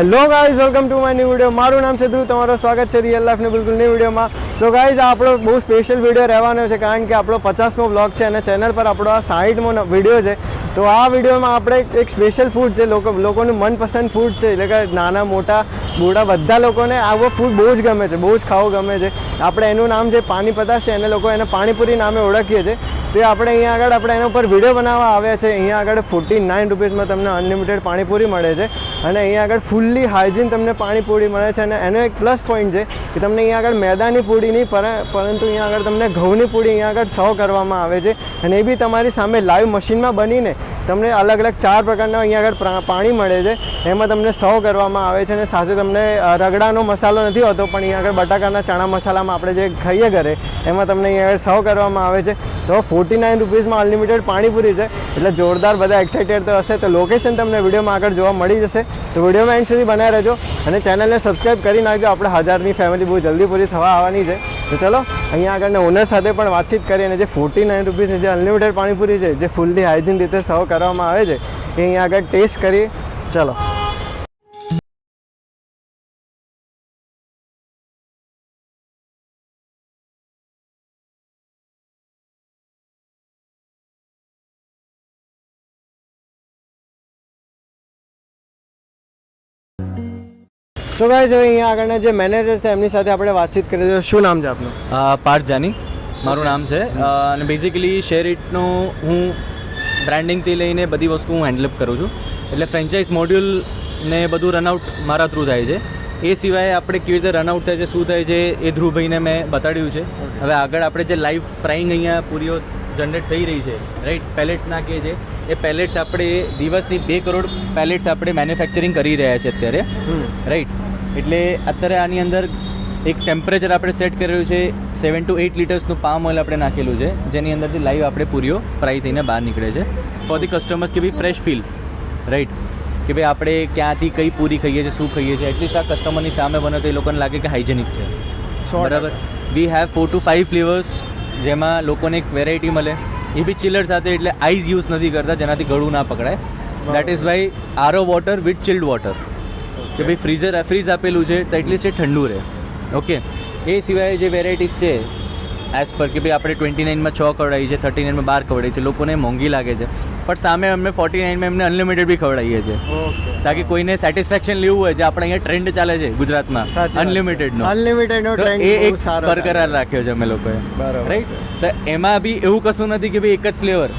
Hello guys welcome to my new video મારું નામ છે ધ્રુવ, તમારું સ્વાગત છે રિયલ લાઈફની બિલકુલ ન્યુ વિડીયોમાં સો ગાઈઝ આપણો બહુ સ્પેશિયલ વીડિયો રહેવાનો છે, કારણ કે આપણો પચાસમો બ્લોગ છે અને ચેનલ પર આપણો આ સાઠમો વીડિયો છે. તો આ વિડીયોમાં આપણે એક સ્પેશિયલ ફૂડ છે, લોકો લોકોનું મનપસંદ ફૂડ છે, એટલે કે નાના, મોટા, બુઢા બધા લોકોને આવો ફૂડ બહુ જ ગમે છે, બહુ જ ખાવું ગમે છે. આપણે એનું નામ જે પાણીપતા છે, એને લોકો એને પાણીપુરી નામે ઓળખીએ છીએ તે આપણે અહીંયા આગળ, આપણે એના ઉપર વીડિયો બનાવવા આવ્યા છે. અહીંયા આગળ ફોર્ટી નાઇન રૂપીઝમાં તમને અનલિમિટેડ પાણીપુરી મળે છે. અને અહીંયા આગળ ફૂલ્લી હાઇજીન તમને પાણીપુરી મળે છે. અને એનો એક પ્લસ પોઈન્ટ છે કે તમને અહીંયા આગળ મેદાની પૂરી નહીં પર- પરંતુ અહીંયા આગળ તમને ઘઉંની પૂરી અહીંયા આગળ સર્વ કરવામાં આવે છે. અને એ બી તમારી સામે લાઈવ મશીનમાં બનીને તમને અલગ અલગ ચાર પ્રકારના અહીંયા આગળ પાણી મળે છે. એમાં તમને સર્વ કરવામાં આવે છે. અને સાથે તમને રગડાનો મસાલો નથી હોતો, પણ અહીંયા આગળ બટાકાના ચણા મસાલામાં આપણે જે ખાઈએ ઘરે, એમાં તમને અહીંયા આગળ સર્વ કરવામાં આવે છે. તો ફોર્ટી નાઇન રૂપીઝમાં અનલિમિટેડ પાણીપુરી છે. એટલે જોરદાર બધા એક્સાઇટેડ તો હશે. તો લોકેશન તમને વિડીયોમાં આગળ જોવા મળી જશે. તો વિડીયોમાં એન્ડ સુધી બનાવી રહેજો. અને ચેનલને સબસ્ક્રાઈબ કરી નાખજો. આપણે હજારની ફેમિલી બહુ જલ્દી પૂરી થવા આવવાની છે. તો ચલો, અહીંયા આગળ ઓનર સાથે પણ વાતચીત કરી અને જે ફોર્ટી નાઇન રૂપીઝની જે અનલિમિટેડ પાણીપુરી છે, જે ફૂલ્લી હાઇજીન રીતે સર્વ કરવામાં આવે છે, એ અહીંયા આગળ ટેસ્ટ કરી ચલો. સો ગાઈઝ હવે અહીંયા આગળના જે મેનેજર છે એમની સાથે આપણે વાતચીત કરીએ તો શું નામ છે આપનું? પાર્થ જાની. મારું નામ છે. અને બેઝિકલી શેર ઇટનું હું બ્રાન્ડિંગથી લઈને બધી વસ્તુ હું હેન્ડલઅપ કરું છું. એટલે ફ્રેન્ચાઇઝ મોડ્યુલ ને બધું રનઆઉટ મારા થ્રુ થાય છે. એ સિવાય આપણે કેવી રીતે રનઆઉટ થાય છે શું થાય છે એ ધ્રુવભાઈને મેં બતાડ્યું છે. હવે આગળ આપણે જે લાઈવ ફ્રાઈંગ અહીંયા પૂરીઓ જનરેટ થઈ રહી છે રાઈટ પેલેટ્સ નાખીએ છીએ એ પેલેટ્સ આપણે દિવસની બે કરોડ પેલેટ્સ આપણે મેન્યુફેક્ચરિંગ કરી રહ્યા છે અત્યારે રાઈટ એટલે અત્યારે આની અંદર એક ટેમ્પરેચર આપણે સેટ કરેલું છે સેવન ટુ એટ લીટર્સનું પામ ઓઇલ આપણે નાખેલું છે જેની અંદરથી લાઈવ આપણે પૂરીઓ ફ્રાય થઈને બહાર નીકળે છે. ફોર ધી કસ્ટમર્સ કે ભાઈ ફ્રેશ ફીલ રાઈટ કે ભાઈ આપણે ક્યાંથી કઈ પૂરી ખાઈએ છીએ શું ખાઈએ છીએ એટલીસ્ટ આ કસ્ટમરની સામે બને તો એ લોકોને લાગે કે હાઇજેનિક છે. બરાબર? We have four to five flavours જેમાં લોકોને એક વેરાયટી મળે. એ બી ચિલર સાથે એટલે આઈઝ યુઝ નથી કરતા જેનાથી ગળું ના પકડાય. That is why RO water with chilled water કે ભાઈ ફ્રીઝર ફ્રીઝ આપેલું છે તો એટલીસ્ટ એ ઠંડુ રહે. ઓકે એ સિવાય જે વેરાયટીઝ છે એઝ પર કે ભાઈ આપણે ટ્વેન્ટી નાઇનમાં છ ખવડાવી છે થર્ટી નાઇનમાં બાર ખવડાવી છે લોકોને મોંઘી લાગે છે. પણ સામે અમે ફોર્ટી નાઇનમાં એમને અનલિમિટેડ બી ખવડાવીએ છીએ. તાકી કોઈને સેટિસ્ફેક્શન લેવું હોય જે આપણે અહીંયા ટ્રેન્ડ ચાલે છે ગુજરાતમાં. અનલિમિટેડનો અનલિમિટેડ નો. ટ્રેન્ડ એ એક બરકરાર રાખ્યો છે અમે લોકોએ. બરાબર. રાઈટ તો એમાં બી એવું કશું નથી કે ભાઈ એક જ ફ્લેવર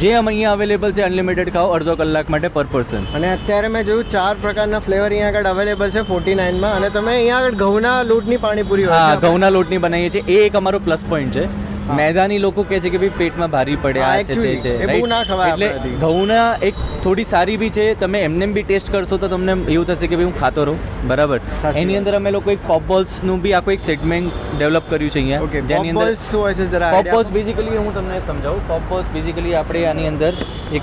જે અમે અહીંયા અવેલેબલ છે અનલિમિટેડ ખાઓ અડધો કલાક માટે પર પર્સન અને અત્યારે મેં જોયું ચાર પ્રકારના ફ્લેવર અહીંયા આગળ અવેલેબલ છે ફોર્ટી નાઇનમાં અને તમે અહીંયા આગળ ઘઉંના લોટની પાણીપુરી હા ઘઉંના લોટની બનાવીએ છીએ. એ એક અમારો પ્લસ પોઈન્ટ છે. મેદાની લોકો કહે છે કે ભાઈ પેટમાં ભારી પડે આ છે તે છે એટલે ઘઉંના એક થોડી સારી બી છે તમે એમને બી ટેસ્ટ કરશો તો તમને એવું થશે કે ભાઈ હું ખાતો રહું બરાબર? એની અંદર અમે લોકો એક પોપનું બી આખું એક સેગમેન્ટ ડેવલપ કર્યું છે અહીંયા. જેની અંદર શું હોય છે જરા પોપ બોલ્સ બેઝિકલી હું તમને સમજાવું પોપ બોલ્સ બેઝિકલી આપણે આની અંદર એક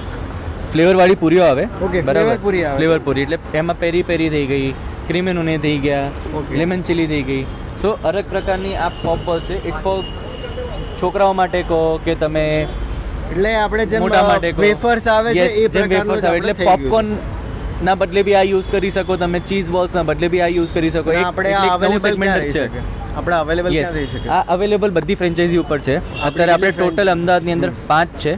ફ્લેવર વાળી પૂરીઓ આવે ઓકે બરાબર? પૂરી આવે. ફ્લેવર પૂરી એટલે એમાં પેરી પેરી થઈ ગઈ ક્રીમેનુને નૂને થઈ ગયા લેમન ચીલી થઈ ગઈ. સો અલગ પ્રકારની આ પોપબોલ્સ છે ઇટ ફોર છોકરાઓ માટે કહો કે તમે એટલે આપણે જેમ મોટા માટે વેફર્સ આવે છે એ જેમ વેફર્સ આવે. એટલે પોપકોર્ન ના બદલે બી આ યુઝ કરી શકો તમે ચીઝ બોલ્સ ના બદલે બી આ યુઝ કરી શકો. આપણે અવેલેબલ સેગમેન્ટ જ છે. આપણે અવેલેબલ ક્યાં રહી શકે? આ અવેલેબલ બધી ફ્રેન્ચાઇઝી ઉપર છે. અત્યારે આપણે ટોટલ અમદાવાદની અંદર પાંચ છે.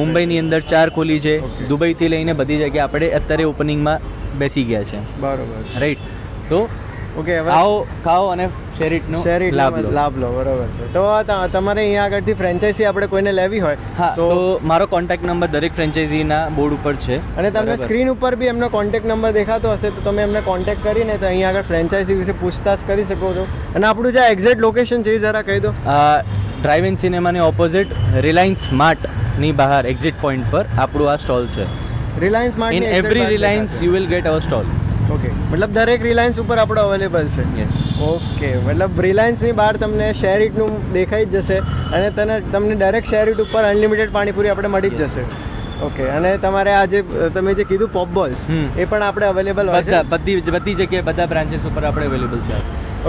મુંબઈની અંદર ચાર ખોલી છે. દુબઈથી લઈને બધી જગ્યાએ આપણે અત્યારે ઓપનિંગમાં બેસી ગયા છે. બરોબર રાઈટ તો ઓકે આવો ખાઓ અને શેરિટનો શેર લાભ લો લાભ લો બરોબર છે. તો તમારે અહીંયા આગળથી ફ્રેન્ચાઇઝી આપણે કોઈને લેવી હોય હા તો મારો કોન્ટેક્ટ નંબર દરેક ફ્રેન્ચાઇઝીના બોર્ડ ઉપર છે. અને તમને સ્ક્રીન ઉપર બી એમનો કોન્ટેક્ટ નંબર દેખાતો હશે તો તમે એમને કોન્ટેક્ટ કરીને તો અહીંયા આગળ ફ્રેન્ચાઇઝી વિશે પૂછતાછ કરી શકો છો. અને આપણું જે એક્ઝેક્ટ લોકેશન છે એ જરા કહી દો. ડ્રાઇવ ઇન સિનેમાની ઓપોઝિટ રિલાયન્સ સ્માર્ટની બહાર એક્ઝિટ પોઈન્ટ પર આપણું આ સ્ટોલ છે. Reliance in every Reliance you will get our stall okay મતલબ દરેક રિલાયન્સ ઉપર આપણો અવેલેબલ છે. યસ ઓકે મતલબ રિલાયન્સની બહાર તમને શેરીટનું દેખાઈ જ જશે અને તને તમને ડાયરેક્ટ શેરીટ ઉપર અનલિમિટેડ પાણીપુરી આપણે મળી જ જશે. ઓકે અને તમારે આ જે તમે જે કીધું પોપ બોલ્સ એ પણ આપણે અવેલેબલ હોય બધા છે? બધી બધી જગ્યાએ બધા બ્રાન્ચેસ ઉપર આપણે અવેલેબલ છે.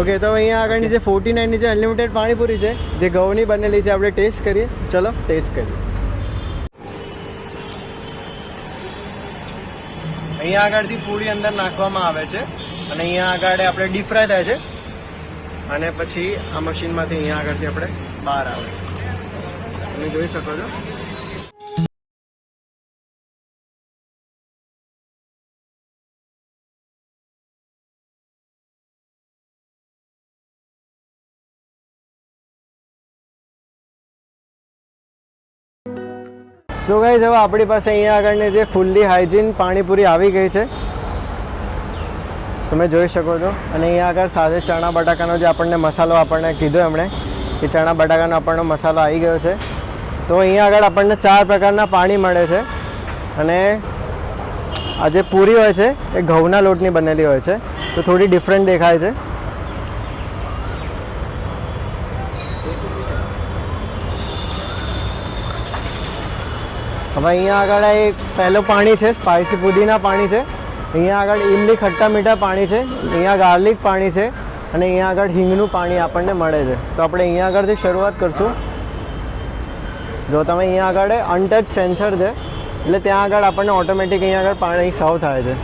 ઓકે તો અહીંયા આગળની જે ફોર્ટી નાઇનની જે અનલિમિટેડ પાણીપુરી છે જે ઘઉંની બનેલી છે આપણે ટેસ્ટ કરીએ. ચલો ટેસ્ટ કરીએ. અહીંયા આગળથી પૂરી અંદર નાખવામાં આવે છે. અને અહીંયા આગળ આપણે ડીપ ફ્રાય થાય છે. અને પછી આ મશીનમાંથી અહીંયા આગળથી આપણે બહાર આવે તમે જોઈ શકો છો. સો ગાઈઝ હવે આપણી પાસે અહીંયા આગળની જે ફૂલ્લી હાઇજીન પાણીપુરી આવી ગઈ છે. તમે જોઈ શકો છો. અને અહીંયા આગળ સાથે ચણા બટાકાનો જે આપણને મસાલો આપણને કીધો એમણે કે ચણા બટાકાનો આપણનો મસાલો આવી ગયો છે. તો અહીંયા આગળ આપણને ચાર પ્રકારના પાણી મળે છે. અને આ જે પૂરી હોય છે, એ ઘઉંના લોટની બનેલી હોય છે. તો થોડી ડિફરન્ટ દેખાય છે. હવે અહીંયા આગળ એક પહેલું પાણી છે સ્પાઇસી પુદીના પાણી છે. અહીંયા આગળ ઇમલી ખટ્ટા મીઠા પાણી છે, અહીંયા ગાર્લિક પાણી છે, અને અહીંયા આગળ હિંગનું પાણી આપણને મળે છે. તો આપણે અહીંયા આગળથી શરૂઆત કરશું. જો તમે અહીંયા આગળ અનટચ સેન્સર છે, એટલે ત્યાં આગળ આપણને ઓટોમેટિક અહીંયા આગળ પાણી સર્વ થાય છે.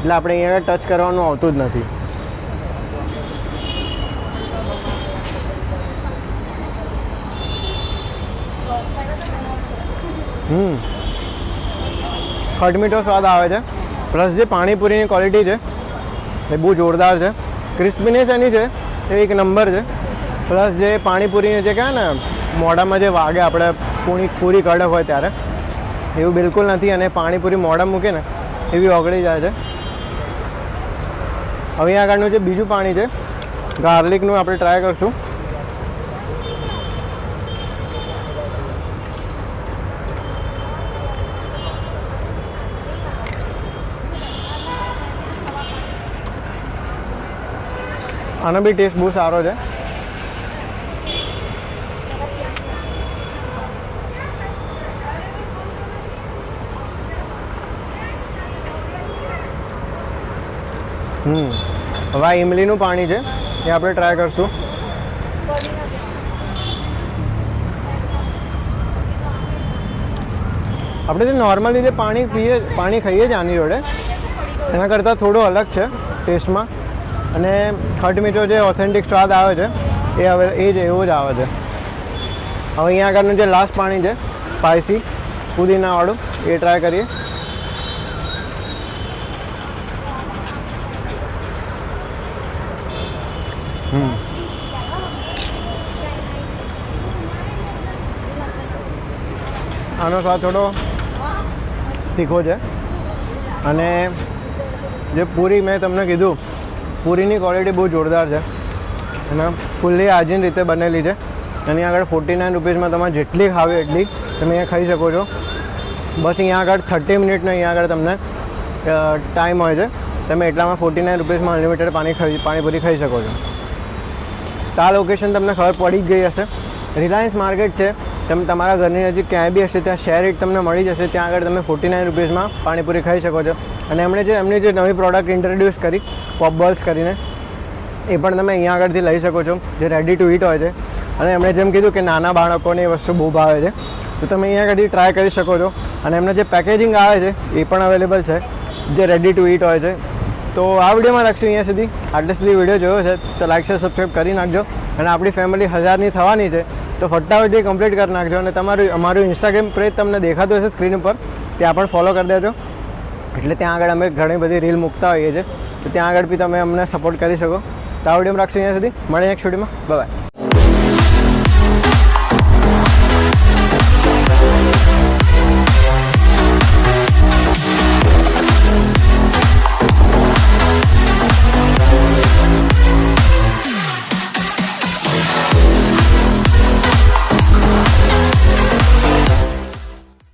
એટલે આપણે અહીંયા આગળ ટચ કરવાનું આવતું જ નથી. હમ. ખટમીઠો સ્વાદ આવે છે. પ્લસ જે પાણીપુરીની ક્વોલિટી છે, એ બહુ જોરદાર છે. ક્રિસ્પીનેસ એની છે, એ એક નંબર છે. પ્લસ જે પાણીપુરીની જે કહે ને, મોઢામાં જે વાગે આપણે પૂરી પૂરી કડક હોય ત્યારે, એવું બિલકુલ નથી. અને પાણીપુરી મોઢા મૂકે ને, એવી ઓગળી જાય છે. હવે આગળનું જે બીજું પાણી છે ગાર્લિકનું આપણે ટ્રાય કરશું. આનો બી ટેસ્ટ બહુ સારો છે. હમ. હવે આ ઇમલીનું પાણી છે, એ આપણે ટ્રાય કરશું. આપણે જે નોર્મલી જે પાણી પીએ, પાણી ખાઈએ છીએ આની જોડે, એના કરતાં થોડું અલગ છે ટેસ્ટમાં અને ખટ મીઠો જે ઓથેન્ટિક સ્વાદ આવે છે, એ હવે, એ જ, એવો જ આવે છે. હવે અહીંયા આગળનું જે લાસ્ટ પાણી છે સ્પાઇસી પુદીનાવાળું એ ટ્રાય કરીએ. આનો સ્વાદ થોડો તીખો છે. અને જે પૂરી મેં તમને કીધું પૂરીની ક્વોલિટી બહુ જોરદાર છે. અને ફૂલ્લી હાજીન રીતે બનેલી છે. એની આગળ ફોર્ટી નાઇન રૂપીઝમાં તમારે જેટલી ખાવી એટલી તમે અહીંયા ખાઈ શકો છો. બસ અહીંયા આગળ થર્ટી મિનિટનો અહીંયા આગળ તમને ટાઈમ હોય છે. તમે એટલામાં ફોર્ટી નાઇન રૂપીઝમાં અનલિમિટેડ પાણી ખાઈ, પાણીપુરી ખાઈ શકો છો. તો આ લોકેશન તમને ખબર પડી જ ગઈ હશે. રિલાયન્સ માર્કેટ છે. તમે તમારા ઘરની નજીક ક્યાંય બી હશે, ત્યાં શેર રેટ તમને મળી જશે, ત્યાં આગળ તમે ફોર્ટી નાઇન રૂપીઝમાં પાણીપુરી ખાઈ શકો છો. અને એમણે જે, એમની જે નવી પ્રોડક્ટ ઇન્ટ્રોડ્યુસ કરી પોપ બોલ્સ કરીને, એ પણ તમે અહીંયા આગળથી લઈ શકો છો, જે રેડી ટુ ઇટ હોય છે. અને એમણે જેમ કીધું કે નાના બાળકોને એ વસ્તુ બહુ ભાવે છે. તો તમે અહીંયા આગળથી ટ્રાય કરી શકો છો. અને એમને જે પેકેજિંગ આવે છે, એ પણ અવેલેબલ છે, જે રેડી ટુ ઇટ હોય છે. તો આ વિડીયોમાં રાખશું અહીંયા સુધી. આટલે સુધી વીડિયો જોયો છે, તો લાઈક શેર સબસ્ક્રાઈબ કરી નાખજો. અને આપણી ફેમિલી હજારની થવાની છે. તો ફટાફટથી કમ્પ્લીટ કરી નાખજો અને તમારું અમારું ઇન્સ્ટાગ્રામ પેજ તમને દેખાતું હશે સ્ક્રીન ઉપર. ત્યાં પણ ફોલો કરી દેજો. એટલે ત્યાં આગળ અમે ઘણી બધી રીલ મૂકતા હોઈએ છીએ. તો ત્યાં આગળ બી તમે અમને સપોર્ટ કરી શકો. તો આ વિડીયોમાં રાખશું અહીંયા સુધી. મળે એક વિડીયોમાં બાય